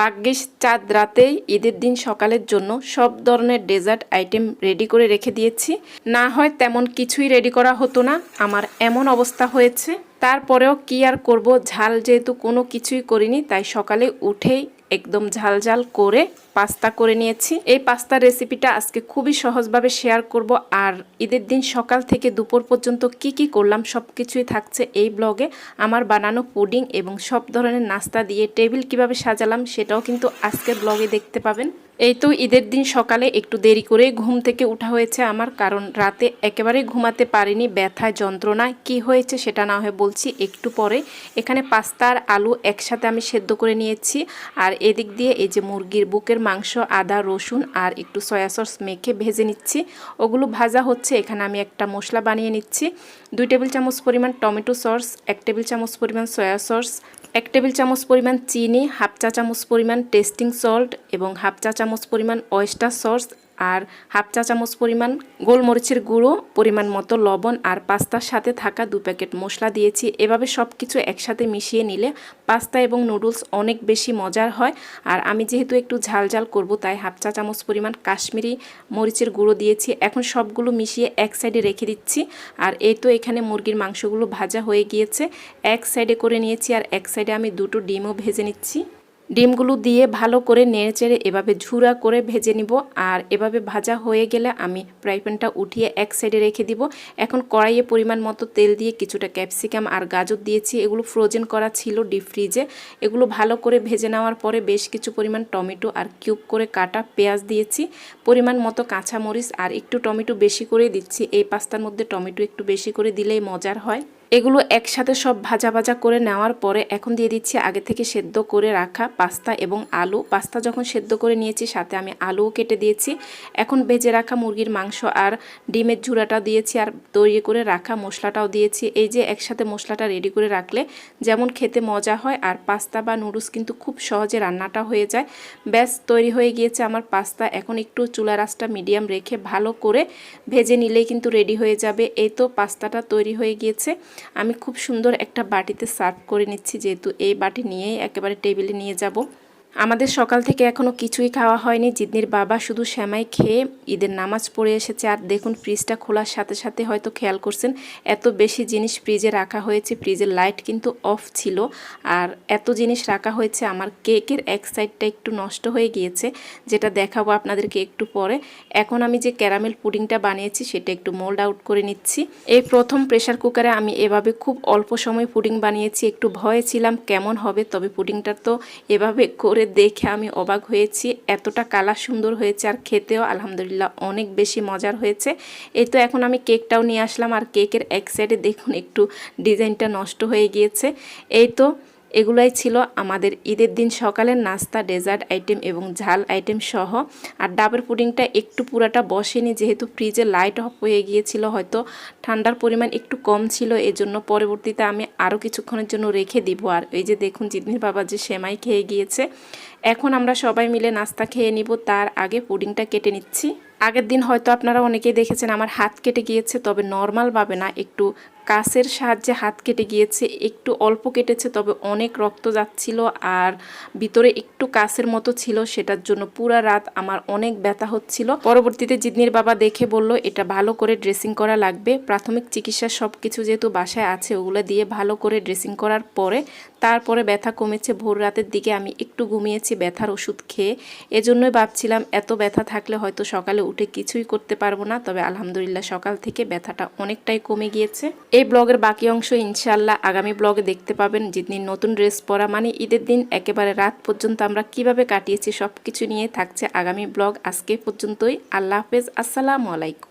ভাগ্যিস চাঁদ রাতেই ঈদের দিন সকালের জন্য সব ধরনের ডেজার্ট আইটেম রেডি করে রেখে দিয়েছি। না হয় তেমন কিছুই রেডি করা হতো না, আমার এমন অবস্থা হয়েছে। তারপরেও কি আর করব, ঝাল যেহেতু কোনো কিছুই করিনি, তাই সকালে উঠেই একদম ঝাল ঝাল করে পাস্তা করে নিয়েছি। এই পাস্তার রেসিপিটা আজকে খুবই সহজভাবে শেয়ার করব। আর ঈদের দিন সকাল থেকে দুপুর পর্যন্ত কি কি করলাম সব কিছুই থাকছে এই ব্লগে। আমার বানানো পুডিং এবং সব ধরনের নাস্তা দিয়ে টেবিল কীভাবে সাজালাম সেটাও কিন্তু আজকের ব্লগে দেখতে পাবেন। এই তো ঈদের দিন সকালে একটু দেরি করে ঘুম থেকে উঠা হয়েছে আমার, কারণ রাতে একেবারে ঘুমাতে পারিনি, ব্যথায় যন্ত্রণা, কি হয়েছে সেটা না হয় বলছি একটু পরে। এখানে পাস্তা আর আলু একসাথে আমি সেদ্ধ করে নিয়েছি। আর এদিক দিয়ে এই যে মুরগির বুকের মাংস, আদা, রসুন আর একটু সয়া সস মেখে ভেজে নিচ্ছি। ওগুলো ভাজা হচ্ছে, এখানে আমি একটা মশলা বানিয়ে নিচ্ছি। দুই টেবিল চামচ পরিমাণ টমেটো সস, এক টেবিল চামচ পরিমাণ সয়া সস, এক টেবিল চামচ পরিমাণ চিনি, হাফ চা চামচ পরিমাণ টেস্টিং সল্ট এবং হাফ চা চামচ পরিমাণ অয়েস্টার সস আর হাফ চা চামচ পরিমাণ গোলমরিচের গুঁড়ো, পরিমাণ মতো লবণ আর পাস্তার সাথে থাকা দু প্যাকেট মশলা দিয়েছি। এভাবে সব কিছু একসাথে মিশিয়ে নিলে পাস্তা এবং নুডলস অনেক বেশি মজার হয়। আর আমি যেহেতু একটু ঝাল ঝাল করব, তাই হাফ চা চামচ পরিমাণ কাশ্মীরি মরিচের গুঁড়ো দিয়েছি। এখন সবগুলো মিশিয়ে এক সাইডে রেখে দিচ্ছি। আর এই তো এখানে মুরগির মাংসগুলো ভাজা হয়ে গিয়েছে। এক সাইডে করে নিয়েছি আর এক সাইডে আমি দুটো ডিমও ভেজে নিচ্ছি। ডিমগুলো দিয়ে ভালো করে নেড়ে চেড়ে এভাবে ঝুরা করে ভেজে নিব। আর এভাবে ভাজা হয়ে গেলে আমি ফ্রাই প্যানটা উঠিয়ে এক সাইডে রেখে দিব। এখন কড়াইয়ে পরিমাণ মতো তেল দিয়ে কিছুটা ক্যাপসিকাম আর গাজর দিয়েছি। এগুলো ফ্রোজেন করা ছিল ডিপ ফ্রিজে এগুলো ভালো করে ভেজে নেওয়ার পরে বেশ কিছু পরিমাণ টমেটো আর কিউব করে কাটা পেঁয়াজ দিয়েছি। পরিমাণ মতো কাঁচামরিচ আর একটু টমেটো বেশি করে দিচ্ছি। এই পাস্তার মধ্যে টমেটো একটু বেশি করে দিলেই মজার হয়। এগুলো একসাথে সব ভাজা ভাজা করে নেওয়ার পরে এখন দিয়ে দিচ্ছি আগে থেকে সেদ্ধ করে রাখা পাস্তা এবং আলু। পাস্তা যখন সেদ্ধ করে নিয়েছি, সাথে আমি আলুও কেটে দিয়েছি। এখন ভেজে রাখা মুরগির মাংস আর ডিমের ঝুড়াটা দিয়েছি আর তৈরি করে রাখা মশলাটাও দিয়েছি। এই যে একসাথে মশলাটা রেডি করে রাখলে যেমন খেতে মজা হয় আর পাস্তা বা নুডলস কিন্তু খুব সহজে রান্নাটা হয়ে যায়। ব্যাস, তৈরি হয়ে গিয়েছে আমার পাস্তা। এখন একটু চুলা রাসটা মিডিয়াম রেখে ভালো করে ভেজে নিলেই কিন্তু রেডি হয়ে যাবে। এই তো পাস্তাটা তৈরি হয়ে গিয়েছে। আমি খুব সুন্দর একটা বাটিতে সার্ভ করে নিচ্ছি, যেহেতু এই বাটি নিয়েই একেবারে টেবিলে নিয়ে যাব। আমাদের সকাল থেকে এখনও কিছুই খাওয়া হয়নি। জিদনির বাবা শুধু শ্যামাই খেয়ে ঈদের নামাজ পড়ে এসেছে। আর দেখুন, ফ্রিজটা খোলার সাথে সাথে হয়তো খেয়াল করছেন, এত বেশি জিনিস ফ্রিজে রাখা হয়েছে। ফ্রিজের লাইট কিন্তু অফ ছিল। আর এত জিনিস রাখা হয়েছে, আমার কেকের এক সাইডটা একটু নষ্ট হয়ে গিয়েছে, যেটা দেখাবো আপনাদেরকে একটু পরে। এখন আমি যে ক্যারামেল পুডিংটা বানিয়েছি, সেটা একটু মোল্ড আউট করে নিচ্ছি। এই প্রথম প্রেশার কুকারে আমি এভাবে খুব অল্প সময় পুডিং বানিয়েছি। একটু ভয়ে ছিলাম, কেমন হবে? তবে পুডিংটা তো এভাবে করে দেখে আমি অবাক হয়েছি। এতটা কালার সুন্দর হয়েছে আর খেতেও আলহামদুলিল্লাহ অনেক বেশি মজার হয়েছে। এই তো এখন আমি কেকটাও নিয়ে আসলাম আর কেকের এক সাইডে দেখুন একটু ডিজাইনটা নষ্ট হয়ে গিয়েছে। এই তো এগুলাই ছিল আমাদের ঈদের দিন সকালের নাস্তা, ডেজার্ট আইটেম এবং ঝাল আইটেম সহ। আর ডাবের পুডিংটা একটু পুরাটা বসেনি, যেহেতু ফ্রিজে লাইট অফ হয়ে গিয়েছিল, হয়তো ঠান্ডার পরিমাণ একটু কম ছিল, এজন্য পরবর্তীতে আমি আরও কিছুক্ষণের জন্য রেখে দিব। আর এই যে দেখুন জিদনির বাবা যে সেমাই খেয়ে গিয়েছে, এখন আমরা সবাই মিলে নাস্তা খেয়ে নিব, তার আগে পুডিংটা কেটে নিচ্ছি। আগের দিন হয়তো আপনারা অনেকেই দেখেছেন, আমার হাত কেটে গিয়েছে, তবে নর্মালভাবে না, একটু কাছের সাহায্যে হাত কেটে গিয়েছে, একটু অল্প কেটেছে, তবে অনেক রক্ত যাচ্ছিল আর ভিতরে একটু কাছের মতো ছিল, সেটার জন্য পুরা রাত আমার অনেক ব্যথা হচ্ছিল। পরবর্তীতে জিদনির বাবা দেখে বলল, এটা ভালো করে ড্রেসিং করা লাগবে। প্রাথমিক চিকিৎসা সব কিছু যেহেতু বাসায় আছে, ওগুলো দিয়ে ভালো করে ড্রেসিং করার পরে তারপরে ব্যথা কমেছে। ভোর রাতের দিকে আমি একটু ঘুমিয়েছি, ব্যথার ওষুধ খেয়ে। এজন্যই ভাবছিলাম, এত ব্যথা থাকলে হয়তো সকালে উঠে কিছুই করতে পারব না, তবে আলহামদুলিল্লাহ সকাল থেকে ব্যথাটা অনেকটাই কমে গিয়েছে। এই ব্লগের বাকি অংশ ইনশাল্লাহ আগামী ব্লগে দেখতে পাবেন। যেদিন নতুন ড্রেস পরা মানে ঈদের দিন একেবারে রাত পর্যন্ত আমরা কীভাবে কাটিয়েছি সব কিছু নিয়ে থাকছে আগামী ব্লগ আজকে পর্যন্তই। আল্লাহ হাফেজ। আসসালামু আলাইকুম।